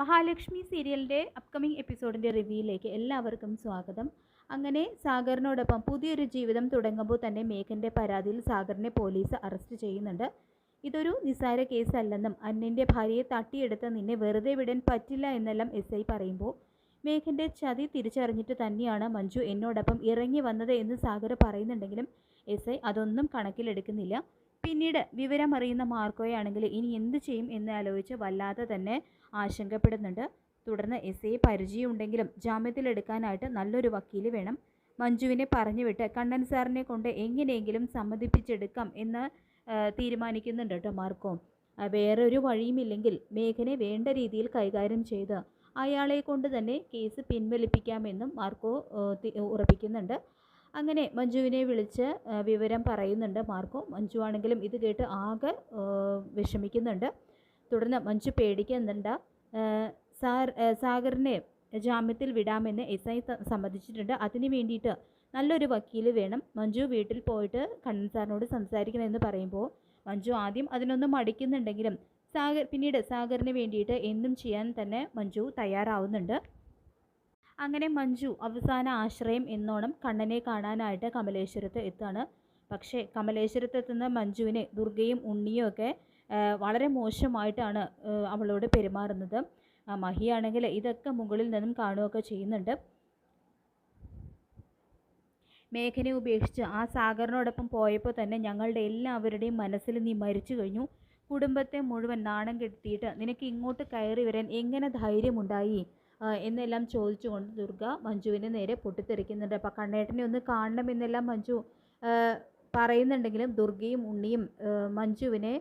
മഹാലക്ഷ്മി സീരിയലിന്റെ അപ്കമിംഗ് എപ്പിസോഡിന്റെ റിവ്യൂയിലേക്ക് എല്ലാവർക്കും സ്വാഗതം. അങ്ങനെ സാഗറിനോടൊപ്പം പുതിയൊരു ജീവിതം തുടങ്ങുമ്പോൾ തന്നെ മേഘന്റെ പരാതിയിൽ സാഗറിനെ പോലീസ് അറസ്റ്റ് ചെയ്യുന്നുണ്ട്. ഇതൊരു നിസ്സാര കേസല്ലെന്നും അന്നിന്റെ ഭാര്യയെ തട്ടിയെടുത്ത് നിന്നെ വെറുതെ വിടാൻ പറ്റില്ല എന്നെല്ലാം എസ് ഐ പറയുമ്പോൾ മേഘന്റെ ചതി തിരിച്ചറിഞ്ഞിട്ട് തന്നെയാണ് മഞ്ജു എന്നോടൊപ്പം ഇറങ്ങി വന്നത് എന്ന് സാഗർ പറയുന്നുണ്ടെങ്കിലും എസ് ഐ അതൊന്നും കണക്കിലെടുക്കുന്നില്ല. പിന്നീട് വിവരമറിയുന്ന മാർക്കോയാണെങ്കിൽ ഇനി എന്ത് ചെയ്യും എന്ന് ആലോചിച്ച് വല്ലാതെ തന്നെ ആശങ്കപ്പെടുന്നുണ്ട്. തുടർന്ന് എസ് ഐ പരിചയമുണ്ടെങ്കിലും ജാമ്യത്തിലെടുക്കാനായിട്ട് നല്ലൊരു വക്കീൽ വേണം. മഞ്ജുവിനെ പറഞ്ഞുവിട്ട് കണ്ണൻ സാറിനെ കൊണ്ട് എങ്ങനെയെങ്കിലും സമ്മതിപ്പിച്ചെടുക്കാം എന്ന് തീരുമാനിക്കുന്നുണ്ട് കേട്ടോ മാർക്കോ. വേറൊരു വേറെ ഒരു വഴിയുമില്ലെങ്കിൽ മേഘനെ വേണ്ട രീതിയിൽ കൈകാര്യം ചെയ്ത് അയാളെ കൊണ്ട് തന്നെ കേസ് പിൻവലിപ്പിക്കാമെന്നും മാർക്കോ ഉറപ്പിക്കുന്നുണ്ട്. അങ്ങനെ മഞ്ജുവിനെ വിളിച്ച് വിവരം പറയുന്നുണ്ട് മാർക്കോ. മഞ്ജു ആണെങ്കിലും ഇത് കേട്ട് ആകെ വിഷമിക്കുന്നുണ്ട്. തുടർന്ന് മഞ്ജു പേടിക്കുന്നുണ്ട്. സാർ സാഗറിനെ ജാമ്യത്തിൽ വിടാമെന്ന് എസ് ഐ സമ്മതിച്ചിട്ടുണ്ട്. അതിന് വേണ്ടിയിട്ട് നല്ലൊരു വക്കീൽ വേണം. മഞ്ജു വീട്ടിൽ പോയിട്ട് കണ്ണൻ സാറിനോട് സംസാരിക്കണമെന്ന് പറയുമ്പോൾ മഞ്ജു ആദ്യം അതിനൊന്നും മടിക്കുന്നുണ്ടെങ്കിലും സാഗർ പിന്നീട് സാഗറിന് വേണ്ടിയിട്ട് എന്തും ചെയ്യാൻ തന്നെ മഞ്ജു തയ്യാറാവുന്നുണ്ട്. അങ്ങനെ മഞ്ജു അവസാന ആശ്രയം എന്നോണം കണ്ണനെ കാണാനായിട്ട് കമലേശ്വരത്ത് എത്താണ്. പക്ഷേ കമലേശ്വരത്ത് എത്തുന്ന മഞ്ജുവിനെ ദുർഗയും ഉണ്ണിയും ഒക്കെ വളരെ മോശമായിട്ടാണ് അവളോട് പെരുമാറുന്നത്. മഹിയാണെങ്കിൽ ഇതൊക്കെ മുകളിൽ നിന്നും കാണുകയൊക്കെ ചെയ്യുന്നുണ്ട്. മേഘനെ ഉപേക്ഷിച്ച് ആ സാഗറിനോടൊപ്പം പോയപ്പോൾ തന്നെ ഞങ്ങളുടെ എല്ലാവരുടെയും മനസ്സിൽ നീ മരിച്ചു കഴിഞ്ഞു. കുടുംബത്തെ മുഴുവൻ നാണം കെടുത്തിയിട്ട് നിനക്ക് ഇങ്ങോട്ട് കയറി വരാൻ എങ്ങനെ ധൈര്യമുണ്ടായി? എന്നെല്ലാം ചോദിച്ചുകൊണ്ട് ദുർഗ മഞ്ജുവിനെ നേരെ പൊട്ടിത്തെറിക്കുന്നുണ്ട്. അപ്പം കണ്ണേട്ടനെ ഒന്ന് കാണണം കാണണമെന്നെല്ലാം മഞ്ജു പറയുന്നുണ്ടെങ്കിലും ദുർഗയും ഉണ്ണിയും മഞ്ജുവിനെ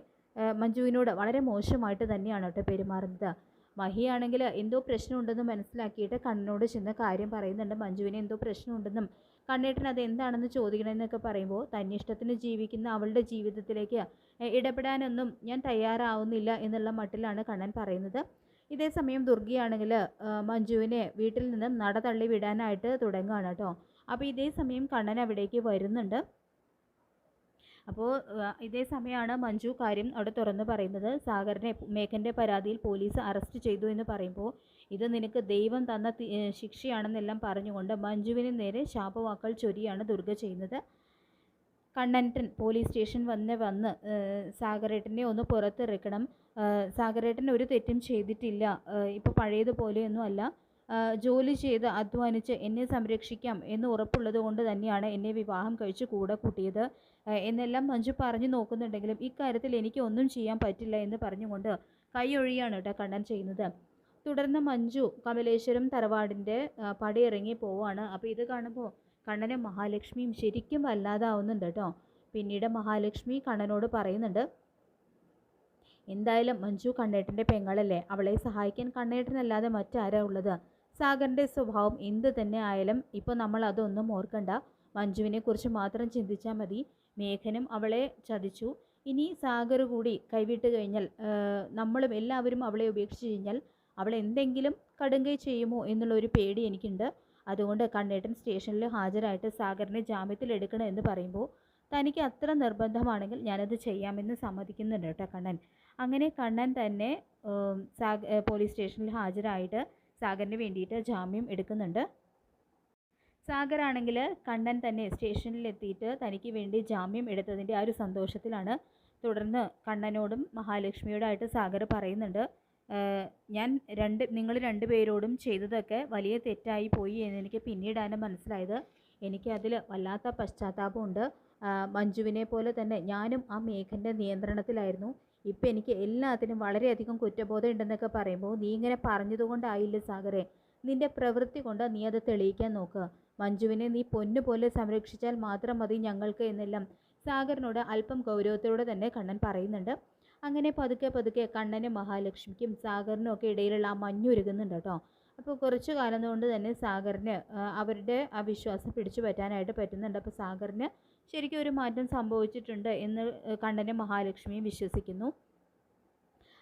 മഞ്ജുവിനോട് വളരെ മോശമായിട്ട് തന്നെയാണ് കേട്ടോ പെരുമാറുന്നത്. മഹിയാണെങ്കിൽ എന്തോ പ്രശ്നമുണ്ടെന്ന് മനസ്സിലാക്കിയിട്ട് കണ്ണിനോട് ചെന്ന് കാര്യം പറയുന്നുണ്ട്. മഞ്ജുവിനെ എന്തോ പ്രശ്നമുണ്ടെന്നും കണ്ണേട്ടൻ അത് എന്താണെന്ന് ചോദിക്കണമെന്നൊക്കെ പറയുമ്പോൾ തന്നിഷ്ടത്തിന് ജീവിക്കുന്ന അവളുടെ ജീവിതത്തിലേക്ക് ഇടപെടാനൊന്നും ഞാൻ തയ്യാറാവുന്നില്ല എന്നുള്ള മട്ടിലാണ് കണ്ണൻ പറയുന്നത്. ഇതേ സമയം ദുർഗയാണെങ്കിൽ മഞ്ജുവിനെ വീട്ടിൽ നിന്ന് നട തള്ളി വിടാനായിട്ട് തുടങ്ങുകയാണ് കേട്ടോ. അപ്പോൾ ഇതേ സമയം കണ്ണൻ അവിടേക്ക് വരുന്നുണ്ട്. അപ്പോൾ ഇതേ സമയമാണ് മഞ്ജു കാര്യം അവിടെ തുറന്ന് പറയുന്നത്. സാഗറിനെ മേഘന്റെ പരാതിയിൽ പോലീസ് അറസ്റ്റ് ചെയ്തു എന്ന് പറയുമ്പോൾ ഇത് നിനക്ക് ദൈവം തന്ന ശിക്ഷയാണെന്നെല്ലാം പറഞ്ഞുകൊണ്ട് മഞ്ജുവിന് നേരെ ശാപവാക്കൾ ചൊരിയാണ് ദുർഗ ചെയ്യുന്നത്. കണ്ണൻട്ടൻ പോലീസ് സ്റ്റേഷൻ വന്ന് വന്ന് സാഗരേട്ടനെ ഒന്ന് പുറത്തിറക്കണം. സാഗരേട്ടൻ ഒരു തെറ്റും ചെയ്തിട്ടില്ല. ഇപ്പോൾ പഴയതുപോലെയൊന്നും അല്ല ജോലി ചെയ്ത് അധ്വാനിച്ച് എന്നെ സംരക്ഷിക്കാം എന്ന് ഉറപ്പുള്ളത് കൊണ്ട് തന്നെയാണ് എന്നെ വിവാഹം കഴിച്ച് കൂടെ കൂട്ടിയത്. എന്നെല്ലാം മഞ്ജു പറഞ്ഞു നോക്കുന്നുണ്ടെങ്കിലും ഇക്കാര്യത്തിൽ എനിക്ക് ഒന്നും ചെയ്യാൻ പറ്റില്ല എന്ന് പറഞ്ഞുകൊണ്ട് കൈയൊഴിയാണ് കേട്ടോ കണ്ണൻ ചെയ്യുന്നത്. തുടർന്ന് മഞ്ജു കമലേശ്വരം തറവാടിന്റെ പടി പടിയിറങ്ങി പോവാണ്. അപ്പോൾ ഇത് കാണുമ്പോൾ കണ്ണനെ മഹാലക്ഷ്മിയും ശരിക്കും വല്ലാതാവുന്നുണ്ട് കേട്ടോ. പിന്നീട് മഹാലക്ഷ്മി കണ്ണനോട് പറയുന്നുണ്ട് എന്തായാലും മഞ്ജു കണ്ണേട്ടന്റെ പെങ്ങളല്ലേ? അവളെ സഹായിക്കാൻ കണ്ണേട്ടനല്ലാതെ മറ്റാരാ ഉള്ളത്? സാഗറിന്റെ സ്വഭാവം എന്ത് തന്നെ ആയാലും ഇപ്പോൾ നമ്മൾ അതൊന്നും ഓർക്കണ്ട. മഞ്ജുവിനെ കുറിച്ച് മാത്രം ചിന്തിച്ചാൽ മതി. മേഘനും അവളെ ചതിച്ചു. ഇനി സാഗർ കൂടി കൈവിട്ട് കഴിഞ്ഞാൽ നമ്മളും എല്ലാവരും അവളെ ഉപേക്ഷിച്ച് കഴിഞ്ഞാൽ അവൾ എന്തെങ്കിലും കടുങ്കൈ ചെയ്യുമോ എന്നുള്ളൊരു പേടി എനിക്കുണ്ട്. അതുകൊണ്ട് കണ്ണേട്ടൻ സ്റ്റേഷനിൽ ഹാജരായിട്ട് സാഗറിനെ ജാമ്യത്തിൽ എടുക്കണം എന്ന് പറയുമ്പോൾ തനിക്ക് അത്ര നിർബന്ധമാണെങ്കിൽ ഞാനത് ചെയ്യാമെന്ന് സമ്മതിക്കുന്നുണ്ട് കേട്ടോ കണ്ണൻ. അങ്ങനെ കണ്ണൻ തന്നെ സാഗ് പോലീസ് സ്റ്റേഷനിൽ ഹാജരായിട്ട് സാഗറിന് വേണ്ടിയിട്ട് ജാമ്യം എടുക്കുന്നുണ്ട്. സാഗറാണെങ്കിൽ കണ്ണൻ തന്നെ സ്റ്റേഷനിൽ എത്തിയിട്ട് തനിക്ക് വേണ്ടി ജാമ്യം എടുത്തതിന്റെ ആ ഒരു സന്തോഷത്തിലാണ് തുടർന്ന് കണ്ണനോടും മഹാലക്ഷ്മിയോടായിട്ട് സാഗർ പറയുന്നുണ്ട് ഞാൻ രണ്ട് നിങ്ങൾ രണ്ടുപേരോടും ചെയ്തതൊക്കെ വലിയ തെറ്റായി പോയി എന്നെനിക്ക് പിന്നീടാണ് മനസ്സിലായത്. എനിക്കതിൽ വല്ലാത്ത പശ്ചാത്താപമുണ്ട്. മഞ്ജുവിനെ പോലെ തന്നെ ഞാനും ആ മേഘന്റെ നിയന്ത്രണത്തിലായിരുന്നു. ഇപ്പം എനിക്ക് എല്ലാത്തിനും വളരെയധികം കുറ്റബോധം ഉണ്ടെന്നൊക്കെ പറയുമ്പോൾ നീ ഇങ്ങനെ പറഞ്ഞതുകൊണ്ടായില്ല സാഗറെ. നിന്റെ പ്രവൃത്തി കൊണ്ട് നീ അത് തെളിയിക്കാൻ നോക്കുക. മഞ്ജുവിനെ നീ പൊന്നുപോലെ സംരക്ഷിച്ചാൽ മാത്രം മതി ഞങ്ങൾക്ക് എന്നെല്ലാം. സാഗറിനോട് അല്പം ഗൗരവത്തോടെ തന്നെ കണ്ണൻ പറയുന്നുണ്ട്. അങ്ങനെ പതുക്കെ പതുക്കെ കണ്ണനും മഹാലക്ഷ്മിക്കും സാഗറിനും ഒക്കെ ഇടയിലുള്ള ആ മഞ്ഞുരുകുന്നുണ്ട് കേട്ടോ. അപ്പോൾ കുറച്ച് കാലം കൊണ്ട് തന്നെ സാഗറിന് അവരുടെ ആ വിശ്വാസം പിടിച്ചു പറ്റാനായിട്ട് പറ്റുന്നുണ്ട്. അപ്പോൾ സാഗറിന് ശരിക്കും ഒരു മാറ്റം സംഭവിച്ചിട്ടുണ്ട് എന്ന് കണ്ണന്റെ മഹാലക്ഷ്മിയും വിശ്വസിക്കുന്നു.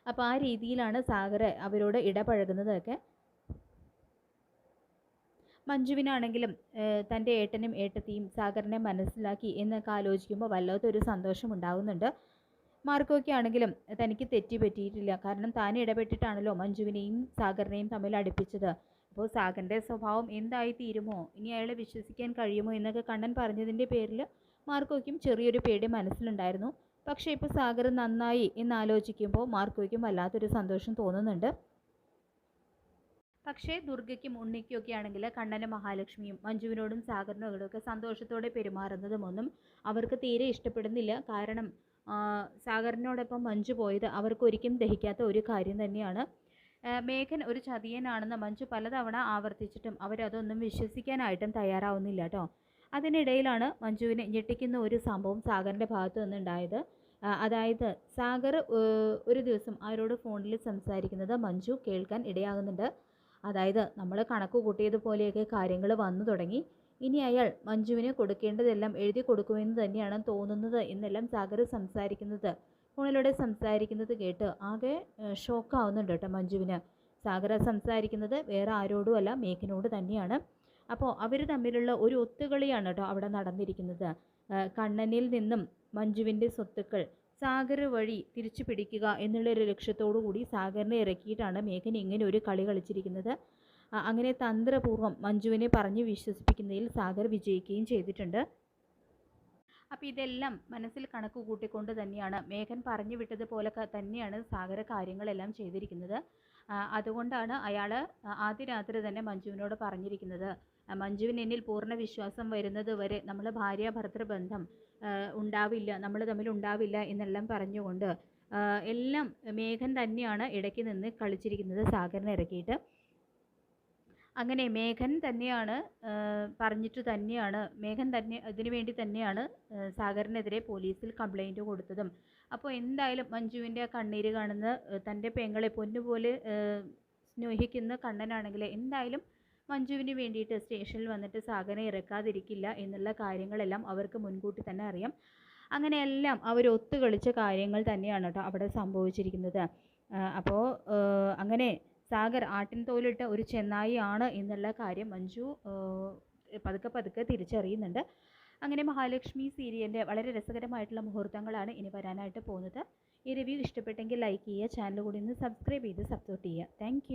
അപ്പോൾ ആ രീതിയിലാണ് സാഗർ അവരോട് ഇടപഴകുന്നതൊക്കെ. മഞ്ജുവിനാണെങ്കിലും തന്റെ ഏട്ടനും ഏട്ടത്തിയും സാഗറിനെ മനസ്സിലാക്കി എന്നൊക്കെ ആലോചിക്കുമ്പോൾ വല്ലാത്തൊരു സന്തോഷം ഉണ്ടാകുന്നുണ്ട് മാർക്കോയ്ക്ക് ആണെങ്കിലും തനിക്ക് തെറ്റി പറ്റിയിട്ടില്ല. കാരണം താൻ ഇടപെട്ടിട്ടാണല്ലോ മഞ്ജുവിനെയും സാഗറിനെയും തമ്മിൽ അടുപ്പിച്ചത്. അപ്പോൾ സാഗറിന്റെ സ്വഭാവം എന്തായി തീരുമോ ഇനി അയാളെ വിശ്വസിക്കാൻ കഴിയുമോ എന്നൊക്കെ കണ്ണൻ പറഞ്ഞതിന്റെ പേരിൽ മാർക്കോയ്ക്കും ചെറിയൊരു പേടി മനസ്സിലുണ്ടായിരുന്നു. പക്ഷേ ഇപ്പോൾ സാഗർ നന്നായി എന്നാലോചിക്കുമ്പോൾ മാർക്കോയ്ക്കും വല്ലാത്തൊരു സന്തോഷം തോന്നുന്നുണ്ട്. പക്ഷേ ദുർഗയ്ക്കും ഉണ്ണിക്കും ഒക്കെ ആണെങ്കിൽ കണ്ണനും മഹാലക്ഷ്മിയും മഞ്ജുവിനോടും സാഗറിനോടും ഒക്കെ സന്തോഷത്തോടെ പെരുമാറുന്നതും ഒന്നും അവർക്ക് തീരെ ഇഷ്ടപ്പെടുന്നില്ല. കാരണം സാഗറിനോടൊപ്പം മഞ്ജു പോയത് അവർക്കൊരിക്കും ദഹിക്കാത്ത ഒരു കാര്യം തന്നെയാണ്. മേഘൻ ഒരു ചതിയനാണെന്ന് മഞ്ജു പലതവണ ആവർത്തിച്ചിട്ടും അവരതൊന്നും വിശ്വസിക്കാനായിട്ടും തയ്യാറാവുന്നില്ല കേട്ടോ. അതിനിടയിലാണ് മഞ്ജുവിനെ ഞെട്ടിക്കുന്ന ഒരു സംഭവം സാഗറിന്റെ ഭാഗത്തു നിന്നുണ്ടായത്. അതായത് സാഗർ ഒരു ദിവസം അവരോട് ഫോണിൽ സംസാരിക്കുന്നത് മഞ്ജു കേൾക്കാൻ ഇടയാകുന്നുണ്ട്. അതായത് നമ്മൾ കണക്ക് കൂട്ടിയതുപോലെയൊക്കെ കാര്യങ്ങൾ വന്നു തുടങ്ങി. ഇനി അയാൾ മഞ്ജുവിന് കൊടുക്കേണ്ടതെല്ലാം എഴുതി കൊടുക്കുമെന്ന് തന്നെയാണ് തോന്നുന്നത് എന്നെല്ലാം സാഗർ സംസാരിക്കുന്നത്. ഫോണിലൂടെ സംസാരിക്കുന്നത് കേട്ട് ആകെ ഷോക്കാവുന്നുണ്ട് കേട്ടോ മഞ്ജുവിന്. സാഗർ സംസാരിക്കുന്നത് വേറെ ആരോടുമല്ല മേഘനോട് തന്നെയാണ്. അപ്പോൾ അവർ തമ്മിലുള്ള ഒരു ഒത്തുകളിയാണ് കേട്ടോ അവിടെ നടന്നിരിക്കുന്നത്. കണ്ണനിൽ നിന്നും മഞ്ജുവിന്റെ സ്വത്തുക്കൾ സാഗർ വഴി തിരിച്ചു പിടിക്കുക എന്നുള്ളൊരു ലക്ഷ്യത്തോടു കൂടി സാഗറിനെ ഇറക്കിയിട്ടാണ് മേഘൻ ഇങ്ങനെ ഒരു കളി കളിച്ചിരിക്കുന്നത്. അങ്ങനെ തന്ത്രപൂർവം മഞ്ജുവിനെ പറഞ്ഞ് വിശ്വസിപ്പിക്കുന്നതിൽ സാഗർ വിജയിക്കുകയും ചെയ്തിട്ടുണ്ട്. അപ്പോൾ ഇതെല്ലാം മനസ്സിൽ കണക്ക് കൂട്ടിക്കൊണ്ട് തന്നെയാണ് മേഘൻ പറഞ്ഞു വിട്ടതുപോലെ തന്നെയാണ് സാഗര കാര്യങ്ങളെല്ലാം ചെയ്തിരിക്കുന്നത്. അതുകൊണ്ടാണ് അയാൾ ആദ്യ രാത്രി തന്നെ മഞ്ജുവിനോട് പറഞ്ഞിരിക്കുന്നത്. മഞ്ജുവിന് എന്നിൽ പൂർണ വിശ്വാസം വരുന്നത് വരെ നമ്മൾ ഭാര്യ ഭർത്തൃ ബന്ധം ഉണ്ടാവില്ല നമ്മൾ തമ്മിൽ ഉണ്ടാവില്ല എന്നെല്ലാം പറഞ്ഞുകൊണ്ട് എല്ലാം മേഘൻ തന്നെയാണ് ഇടയ്ക്ക് നിന്ന് കളിച്ചിരിക്കുന്നത് സാഗറിനെ ഇറക്കിയിട്ട്. അങ്ങനെ മേഘൻ തന്നെയാണ് പറഞ്ഞിട്ട് തന്നെയാണ് മേഘൻ തന്നെ അതിനു വേണ്ടി തന്നെയാണ് സാഗറിനെതിരെ പോലീസിൽ കംപ്ലൈന്റ് കൊടുത്തതും. അപ്പോൾ എന്തായാലും മഞ്ജുവിന്റെ കണ്ണീര് കാണുന്ന തന്റെ പെങ്ങളെ പൊന്നുപോലെ സ്നേഹിക്കുന്ന കണ്ണനാണെങ്കിൽ എന്തായാലും മഞ്ജുവിന് വേണ്ടിയിട്ട് സ്റ്റേഷനിൽ വന്നിട്ട് സാഗനെ ഇറക്കാതിരിക്കില്ല എന്നുള്ള കാര്യങ്ങളെല്ലാം അവർക്ക് മുൻകൂട്ടി തന്നെ അറിയാം. അങ്ങനെയെല്ലാം അവർ ഒത്തുകളിച്ച കാര്യങ്ങൾ തന്നെയാണ് കേട്ടോ അവിടെ സംഭവിച്ചിരിക്കുന്നത്. അപ്പോൾ അങ്ങനെ സാഗർ ആട്ടിൻ തോലിട്ട ഒരു ചെന്നായി ആണ് എന്നുള്ള കാര്യം മഞ്ജു പതുക്കെ പതുക്കെ തിരിച്ചറിയുന്നുണ്ട്. അങ്ങനെ മഹാലക്ഷ്മി സീരിയലിന്റെ വളരെ രസകരമായിട്ടുള്ള മുഹൂർത്തങ്ങളാണ് ഇനി വരാനായിട്ട് പോകുന്നത്. ഈ റിവ്യൂ ഇഷ്ടപ്പെട്ടെങ്കിൽ ലൈക്ക് ചെയ്യുക ചാനൽ കൂടി ഒന്ന് സബ്സ്ക്രൈബ് ചെയ്ത് സപ്പോർട്ട് ചെയ്യുക. താങ്ക്